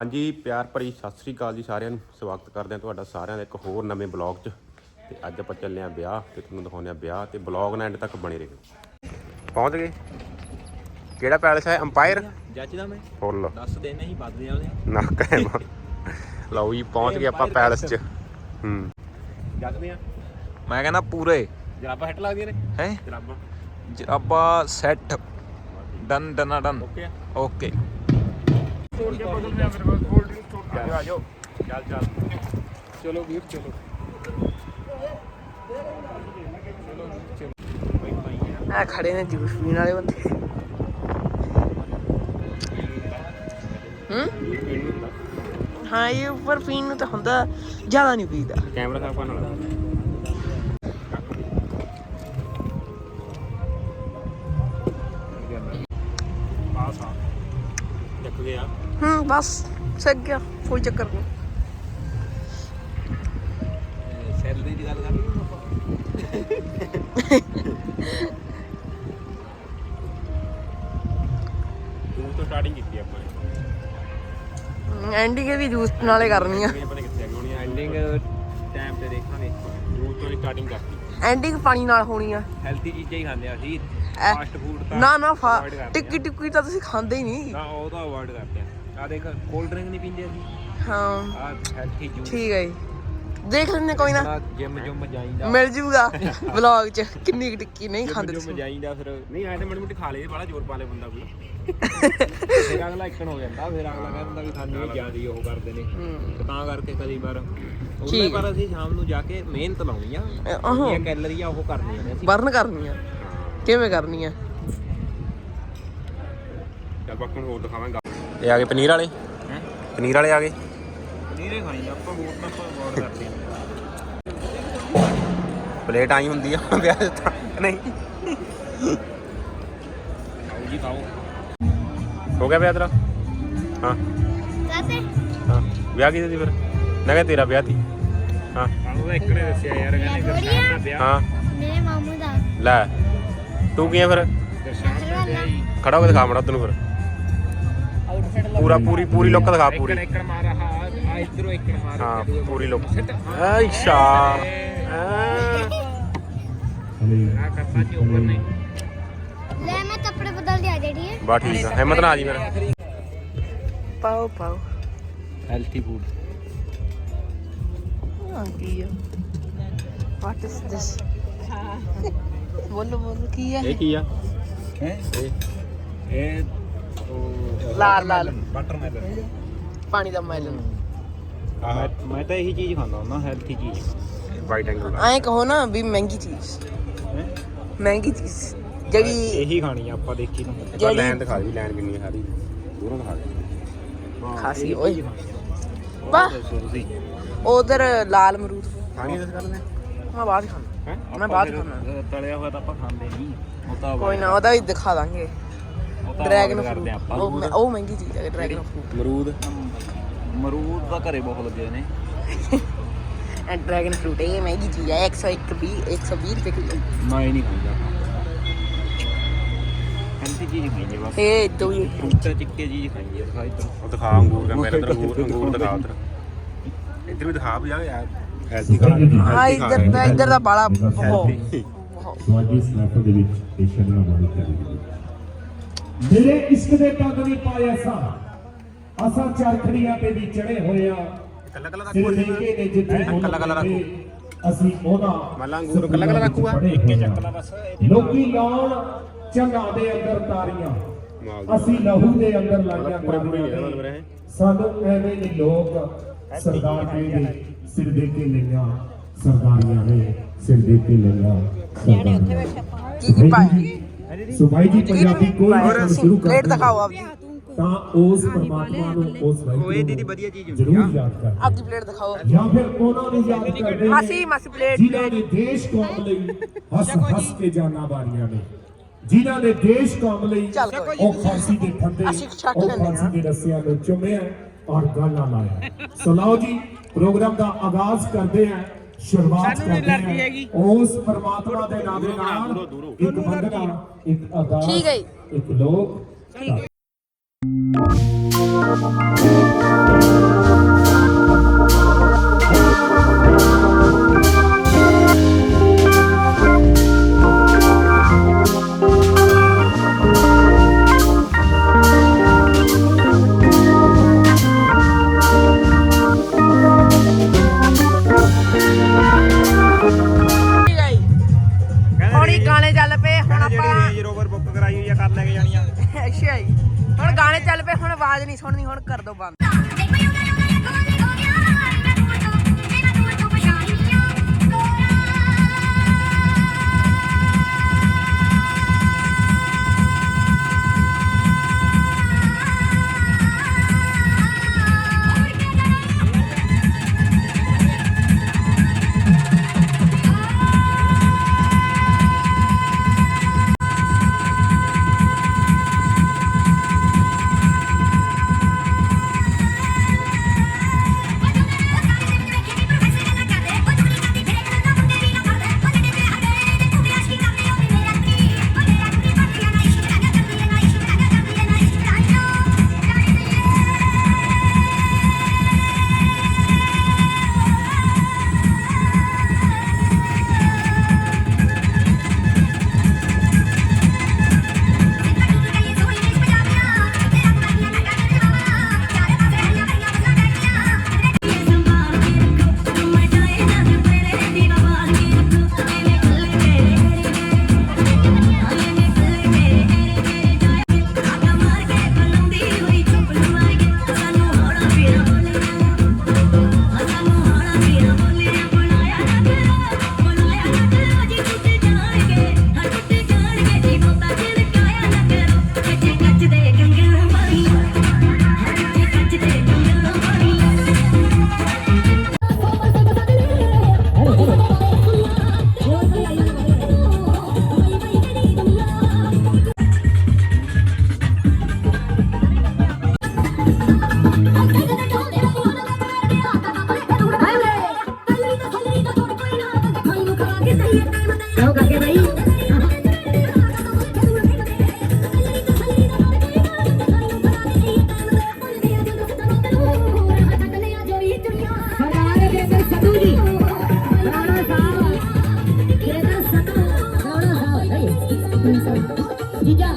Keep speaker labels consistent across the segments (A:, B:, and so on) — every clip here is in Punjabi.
A: ਹਾਂਜੀ ਪਿਆਰ ਭਰੀ ਸਤਿ ਸ੍ਰੀ ਅਕਾਲ ਜੀ ਸਾਰਿਆਂ ਨੂੰ। ਸਵਾਗਤ ਕਰਦੇ ਹਾਂ ਤੁਹਾਡਾ ਸਾਰਿਆਂ ਦਾ ਇੱਕ ਹੋਰ ਨਵੇਂ ਬਲੌਗ 'ਚ। ਤੇ ਅੱਜ ਆਪਾਂ ਚੱਲੇ ਆਂ ਵਿਆਹ ਤੇ ਤੁਹਾਨੂੰ ਦਿਖਾਉਂਦੇ ਆਂ ਵਿਆਹ ਤੇ ਬਲੌਗ ਨਾਲ ਐਂਡ ਤੱਕ ਬਣੇ ਰਹੋ। ਪਹੁੰਚ ਗਏ? ਕਿਹੜਾ ਪੈਲਸ ਹੈ? ਅੰਪਾਇਰ
B: ਜੱਜਦਾ ਮੈਂ।
A: ਫੁੱਲ।
B: ਦੱਸ ਦੇ ਨਹੀਂ ਵੱਧਦੇ ਆਉਣੇ
A: ਨਾ ਕਹਿਮ ਲਓ ਜੀ ਪਹੁੰਚ ਗਏ ਆਪਾਂ ਪੈਲਸ 'ਚ। ਹੂੰ। ਜੱਜਦੇ ਆ
B: ਮੈਂ ਕਹਿੰਦਾ ਪੂਰੇ।
A: ਜਰਾਬਾਂ ਹੱਟ ਲੱਗਦੀਆਂ ਨੇ?
B: ਹੈ?
A: ਜਰਾਬਾਂ।
B: ਜਰਾਬਾ set. Done done done
A: okay. ਆ
B: ਓਕੇ
A: ਆ ਜਾਓ। ਚੱਲ ਚੱਲ
B: ਚਲੋ ਵੀਰ ਚਲੋ।
C: ਆ ਖੜੇ ਨੇ ਜੂਸ ਪੀਣ ਵਾਲੇ ਬੰਦੇ। ਹੂੰ? ਹਾਂ ਇਹ ਉੱਪਰ ਪੀਣ ਨੂੰ ਤਾਂ ਹੁੰਦਾ ਜ਼ਿਆਦਾ ਨਹੀਂ ਪੀਦਾ।
A: ਕੈਮਰਾ ਸਾਫ਼ ਕਰਨ ਵਾਲਾ
C: ਹੂੰ ਬਸ ਸੱਗ ਗਿਆ ਕੋਈ ਚੱਕਰ ਨਹੀਂ
B: ਸੈਲਰੀ ਦੀ ਗੱਲ ਕਰ ਲਈ
A: ਦੂਰ ਤੋਂ ਸਟਾਰਟਿੰਗ ਕੀਤੀ ਆਪਾਂ ਨੇ।
C: ਐਂਡਿੰਗ ਵੀ ਜੂਸ ਨਾਲੇ ਕਰਨੀ ਆ।
B: ਐਂਡਿੰਗ ਟਾਈਮ ਤੇ ਦੇਖਾਂਗੇ
A: ਦੂਰ ਤੋਂ ਸਟਾਰਟਿੰਗ ਕਰਤੀ।
C: ਐਂਡਿੰਗ ਪਾਣੀ ਨਾਲ ਹੋਣੀ ਆ।
B: ਹੈਲਥੀ ਚੀਜ਼ਾਂ ਹੀ ਖਾਂਦੇ ਆ ਅਸੀਂ। ਫਾਸਟ ਫੂਡ ਤਾਂ
C: ਨਾ ਨਾ। ਟਿੱਕੀ ਟਿੱਕੀ ਤਾਂ ਤੁਸੀਂ ਖਾਂਦੇ ਹੀ ਨਹੀਂ।
B: ਨਾ ਉਹ ਤਾਂ ਅਵੋਇਡ ਕਰਦੇ ਆ। ਆ ਦੇਖ ਕੋਲਡ ਡਰਿੰਕ ਨਹੀਂ ਪੀਂਦੇ ਅਸੀਂ।
C: ਹਾਂ।
B: ਆ ਹੈਲਥੀ ਜੂਸ
C: ਠੀਕ ਹੈ ਜੀ। ਦੇਖ ਲੈਂਦੇ ਕੋਈ ਨਾ।
B: ਜਿਮ ਜੁਮ ਜਾਈਦਾ।
C: ਮਿਲ ਜੂਗਾ ਵਲੌਗ 'ਚ। ਕਿੰਨੀ ਕੁ ਟਿੱਕੀ ਨਹੀਂ ਖਾਂਦੇ
B: ਜਿਮ
C: ਤੁਸੀਂ।
B: ਜਾਈਦਾ ਫਿਰ।
A: ਨਹੀਂ ਆਏ ਤਾਂ ਮੜੀ ਮੋਟੀ ਖਾ ਲਏ ਬੜਾ ਜ਼ੋਰ ਪਾ ਲੇ ਬੰਦਾ ਕੋਈ।
B: ਫਿਰ ਅਗਲਾ ਇੱਕਣ ਹੋ ਜਾਂਦਾ ਫਿਰ ਅਗਲਾ ਕਹਿੰਦਾ ਵੀ ਸਾਨੂੰ ਇਹ ਜ਼ਿਆਦਾ ਹੀ ਉਹ ਕਰਦੇ ਨੇ।
C: ਹੂੰ।
B: ਤੇ ਤਾਂ ਕਰਕੇ ਕਦੀ ਵਾਰ ਉਹਦੇ
C: ਠੀਕ
B: ਪਰ ਅਸੀਂ ਸ਼ਾਮ ਨੂੰ ਜਾ ਕੇ ਮਿਹਨਤ ਲਾਉਣੀ ਆ।
C: ਆਹੋ।
B: ਇਹ ਕੈਲਰੀ ਆ ਉਹ ਕਰਨੀਆਂ ਨੇ ਅਸੀਂ।
C: ਬਰਨ ਕਰਨੀ ਆ ਕਿਵੇਂ ਕਰਨੀ ਆ
A: ਚੱਲ ਬਾਕੀ ਨੂੰ ਹੋਰ ਦਿਖਾਵਾਂਗਾ। ਇਹ ਆ ਗਏ ਪਨੀਰ ਵਾਲੇ?
B: ਹੈ?
A: ਪਨੀਰ ਵਾਲੇ ਆ ਗਏ?
B: ਨੀਰੇ ਖਾਈ ਆਪਾਂ ਤਾਂ ਆਪਾਂ ਅਵਾਰਡ ਕਰਦੇ ਆ
A: ਪਲੇਟ ਆਈ ਹੁੰਦੀ ਆ ਵਿਆਹ 'ਚ ਤਾਂ। ਨਹੀਂ।
B: ਖਾਓ ਜੀ ਖਾਓ।
A: ਹੋ ਗਿਆ ਵਿਆਹ ਤੇਰਾ? ਹਾਂ। ਹਾਂ। ਵਿਆਹ ਕਿਹਦੇ ਸੀ ਫਿਰ? ਮੈਂ ਕਿਹਾ ਤੇਰਾ ਵਿਆਹ ਸੀ। ਹਾਂ।
B: ਸਾਨੂੰ ਤਾਂ ਇੱਕੜੇ ਦੱਸਿਆ ਯਾਰ ਕਹਿੰਦੇ ਗਰਸ਼ਾਨ ਦਾ ਵਿਆਹ।
A: ਹਾਂ।
D: ਮੇਰੇ ਮਾਮੂ ਦਾ।
A: ਲੈ। ਤੂੰ ਕੀ ਆ ਫਿਰ?
B: ਗਰਸ਼ਾਨ ਦਾ ਵਿਆਹ ਹੀ।
A: ਖੜਾ ਹੋ ਕੇ ਦਿਖਾ ਮੜਾ ਤੈਨੂੰ ਫਿਰ। ਪੂਰਾ ਪੂਰੀ ਪੂਰੀ ਲੁੱਕ ਦਿਖਾ ਪੂਰੀ।
B: ਇੱਕੜ ਮਾਰ ਆ ਆ ਇਧਰੋਂ ਇੱਕੜ ਮਾਰ
A: ਹਾਂ ਪੂਰੀ ਲੁੱਕ। ਅੱਛਾ
B: ਆ ਕੱਪਾ ਚ ਉੱਪਰ ਨਹੀਂ।
D: ਲੈ ਮੈਂ ਕੱਪੜੇ ਬਦਲ ਦਿਆ ਜਿਹੜੀ ਹੈ
A: ਬਾ ਠੀਕ ਆ ਹਿੰਮਤ ਨਾ ਆ ਜੀ ਫਿਰ
C: ਪਾਓ ਪਾਓ।
B: ਹੈਲਥੀ ਫੂਡ
C: ਹਾਂ ਕੀ ਆ? ਵਾਟ ਇਜ਼ ਦਿਸ ਬੋਲੋ ਬੋਲੋ ਕੀ ਆ
A: ਇਹ? ਕੀ ਆ?
B: ਹੈ? ਇਹ
C: ਲਾਲ ਲਾਲ।
B: ਬਟਰ ਮੈਲਨ
C: ਪਾਣੀ ਦਾ ਮੈਲਨ
B: ਮੈਂ ਮੈਂ ਤਾਂ ਇਹੀ ਚੀਜ਼ ਖਾਂਦਾ ਹੁੰਦਾ ਹੈਲਥੀ ਚੀਜ਼।
A: ਵਾਈਟ ਐਂਗਲ
C: ਐਂ ਕਹੋ ਨਾ ਵੀ ਮਹਿੰਗੀ ਚੀਜ਼।
B: ਹੈਂ?
C: ਮਹਿੰਗੀ ਚੀਜ਼। ਜਿਹੜੀ
B: ਇਹੀ ਖਾਣੀ ਆ ਆਪਾਂ ਦੇਖੀ ਨੂੰ
A: ਲੈਣ ਦਿਖਾ ਦੀ ਲੈਣ ਕਿੰਨੀ ਹੈ ਸਾਰੀ। ਦੂਰੋਂ ਦਿਖਾ ਦੇ।
C: ਖਾਸੀ ਓਏ। ਵਾਹ।
B: ਦੱਸੋ
C: ਉਧਰ ਲਾਲ ਅਮਰੂਦ।
A: ਖਾਣੀ ਇਸ ਗੱਲ ਨੇ?
C: ਮੈਂ ਬਾਅਦ ਖਾਣਾ
A: ਹੈ?
C: ਮੈਂ ਬਾਅਦ ਖਾਣਾ
B: ਤਲਿਆ ਹੋਇਆ ਤਾਂ ਆਪਾਂ ਖਾਂਦੇ ਨਹੀਂ। ਉਹ ਤਾਂ
C: ਕੋਈ ਨਾ ਉਹਦਾ ਵੀ ਦਿਖਾ ਦਾਂਗੇ। ਡਰੈਗਨ ਫਰੂਟ
B: ਆਪਾਂ
C: ਉਹ ਮੈਂ- ਉਹ ਮਹਿੰਗੀ ਚੀਜ਼ ਹੈ ਡਰੈਗਨ ਫਰੂਟ
A: ਅਮਰੂਦ।
B: ਮਰੂਦ ਤਾਂ ਘਰੇ ਬਹੁਤ ਲੱਗੇ ਨੇ।
C: ਐਂਡ ਡਰੈਗਨ ਫਰੂਟ ਇਹ ਮਹਿੰਗੀ ਚੀਜ਼ ਹੈ 101 20 120 ਰੁਪਏ ਕਿਲੋ।
B: ਮੈਂ ਹੀ ਨਹੀਂ ਖਾਂਦਾ ਹੈਲਥੀ ਚੀਜ਼ ਖਾਈਏ ਬਸ।
C: ਇਹ ਦੋ ਹੀ
B: ਫਰੂਟ ਚਿੱਕੇ ਚੀਜ਼ ਖਾਈਏ ਦਿਖਾ ਇੱਧਰ।
A: ਉਹ ਦਿਖਾ ਅੰਗੂਰ ਦਾ ਮੇਰੇ ਤਾਂ ਅੰਗੂਰ ਅੰਗੂਰ ਦਿਖਾ ਉਧਰ। ਇੱਧਰ ਵੀ ਦਿਖਾ ਵੀ ਆ ਯਾਰ। ਹੈਲਥੀ ਖਾ
C: ਹਾਂ ਇੱਧਰ ਦਾ ਇੱਧਰ ਦਾ ਬਾਲਾ ਬਹੁਤ
E: ਸਵਾਦੀ ਸਨੈਪ ਦੇ ਵਿੱਚ ਪੇਸ਼ੈਂਟ ਨਾਲ ਗੱਲ ਕਰਾਂਗੇ ਮੇਰੇ ਇਸ਼ਕ ਦੇ ਪੱਗ ਨਹੀਂ ਪਾਇਆ ਸਾਂ ਅਸਾਂ ਚਰਖੜੀਆਂ ਤੇ ਵੀ ਚੜੇ ਹੋਏ ਆ।
A: ਕੱਲਾ ਕੱਲਾ
E: ਨੇ ਜਿੱਥੇ
A: ਰੱਖੋ।
E: ਅਸੀਂ ਉਹਨਾਂ
A: ਮੱਲਾ ਅੰਗੂਰ ਕੱਲਾ ਕੱਲਾ ਰੱਖੂਗਾ?
E: ਇੱਕੇ ਚੱਕਲਾ ਬਸ ਲੋਕੀ ਲਾਉਣ ਚੰਗਾ ਦੇ ਅੰਦਰ ਤਾਰੀਆਂ ਅਸੀਂ ਲਹੂ ਦੇ ਅੰਦਰ ਲਾਈਆਂ
A: ਪੂਰੇ ਪੂਰੇ ਹੀ ਆ ਮਤਲਬ
E: ਤਾਰੀਆਂ
A: ਇਹ।
E: ਸਾਨੂੰ ਐਵੇਂ ਨਹੀਂ ਲੋਕ ਸਰਦਾਰ ਕਹਿੰਦੇ ਸਿਰ ਦੇ ਕੇ ਲਈਆਂ ਸਰਦਾਰੀਆਂ ਨੇ ਸਿਰ ਦੇ ਕੇ ਲਈਆਂ ਸਰਦਾਰੀਆਂ
C: ਕੀ ਕੀ ਪਾਇਆ?
E: ਸੋ ਜੀ ਪੰਜਾਬੀ ਕੋਈ ਕੰਮ ਸ਼ੁਰੂ
C: ਪਲੇਟ
E: ਕਰਦੇ
C: ਦਿਖਾਓ ਆਪਦੀ
E: ਤਾਂ ਉਸ ਪਰਮਾਤਮਾ ਨੂੰ ਉਸ ਵਾਹਿਗੁਰੂ
B: ਇਹ ਦੀਦੀ ਵਧੀਆ ਚੀਜ਼ ਹੁੰਦੀ
E: ਜ਼ਰੂਰ ਯਾਦ ਕਰ
C: ਆਪਦੀ ਪਲੇਟ ਦਿਖਾਓ।
E: ਜਾਂ ਫਿਰ ਉਹਨਾਂ ਨੂੰ ਯਾਦ ਕਰਦੇ ਨੇ
C: ਮਾਸੀ ਮਾਸੀ ਪਲੇਟ
E: ਜਿਨ੍ਹਾਂ ਨੇ ਦੇਸ਼ ਕੌਮ ਲਈ ਹੱਸ ਹੱਸ ਕੇ ਜਾਨਾਂ ਵਾਰੀਆਂ ਨੇ। ਜਿਨ੍ਹਾਂ ਨੇ ਦੇਸ਼ ਕੌਮ ਲਈ ਉਹ ਫਾਂਸੀ ਦੇ ਫੰਦੇ
C: ਅਸੀਂ
E: ਉਹ। ਫਾਂਸੀ ਦੇ ਰੱਸਿਆਂ ਨੂੰ ਚੁੰਮਿਆ ਔਰ ਗਾਲਾਂ ਲਾਇਆ ਸੋ ਲਓ ਜੀ ਪ੍ਰੋਗਰਾਮ ਦਾ ਆਗਾਜ਼ ਕਰਦੇ ਹਾਂ। ਸ਼ੁਰੂਆਤ ਕਰਦੇ ਹਾਂ। ਉਸ ਪਰਮਾਤਮਾ ਦੇ ਨਾਮ ਦੇ ਨਾਲ ਇੱਕ ਬੰਦਨਾ ਇੱਕ ਅਰਦਾਸ
C: ਠੀਕ ਹੈ।
E: ਇੱਕ ਲੋਕ
C: ਠੀਕ ਹੈ।
F: ਗਾਣੇ ਚੱਲ ਪਏ ਹੁਣ
G: ਆਪਾਂ ਰੇਂਜ ਰੋਵਰ ਬੁੱਕ ਕਰਾਈ ਹੋਈ ਆ ਕਰ ਲੈ ਕੇ ਜਾਣੀ
C: ਆ। ਅੱਛਾ ਜੀ। ਹੁਣ ਗਾਣੇ ਚੱਲ ਪਏ ਹੁਣ ਆਵਾਜ਼ ਨਹੀਂ ਸੁਣਨੀ ਹੁਣ ਕਰ ਦੋ
H: ਬੰਦ। ਜੀਜਾ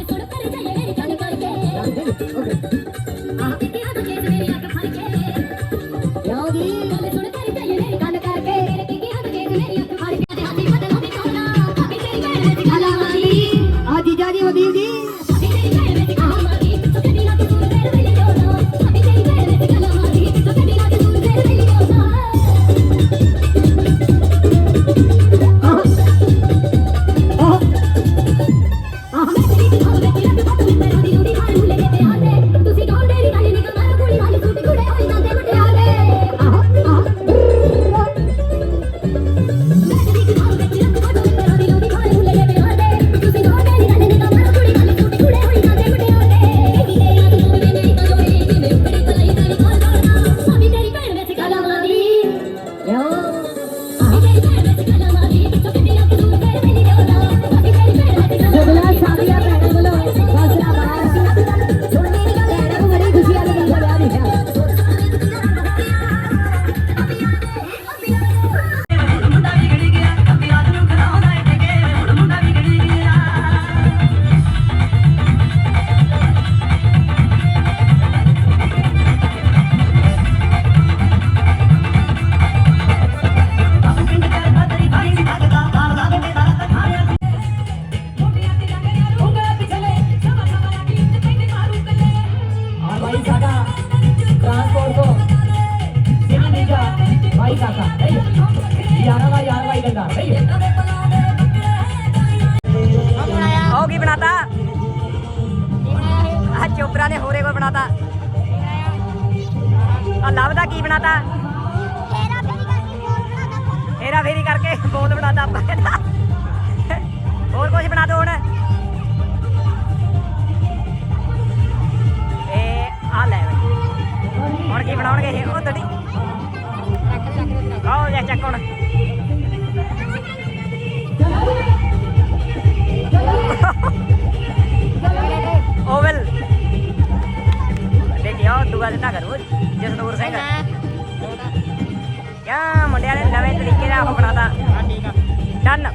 H: भाई साडा ट्रांसपोर्ट को सिटी का भाई काका नहीं यारा भाई यार भाई गंदा नहीं
F: ਉਹ ਕੀ ਬਣਾਤਾ ਆ ਚੋਪਰਾ ਨੇ ਹੋਰੇ ਕੋਲ ਬਣਾਤਾ ਆ ਲਵ ਦਾ ਕੀ ਬਣਾਤਾ ਹੇਰਾ ਫੇਰੀ ਕਰਕੇ ਬੋਲ ਬਣਾਤਾ ਆਪਾਂ ਕਹਿੰਦਾ ਹੋਰ ਕੁਝ ਬਣਾ ਦੋ ਹੁਣ ਆ ਲੈ ਬਈ। ਹੁਣ ਕੀ ਬਣਾਉਣਗੇ ਇਹ? ਉਹ ਤੜੀ ਆਓ ਜਾ ਚੱਕ ਹੁਣ। ਓਵਲ। ਦੇਖਿਓ ਦੁਆ ਦਿੱਤਾ ਕਰੂ ਜਸਨੂਰ ਸਿੰਘ। ਕਿਆ ਮੁੰਡਿਆਂ ਨੇ ਨਵੇਂ ਤਰੀਕੇ ਦਾ ਉਹ ਬਣਾਤਾ। ਡਨ।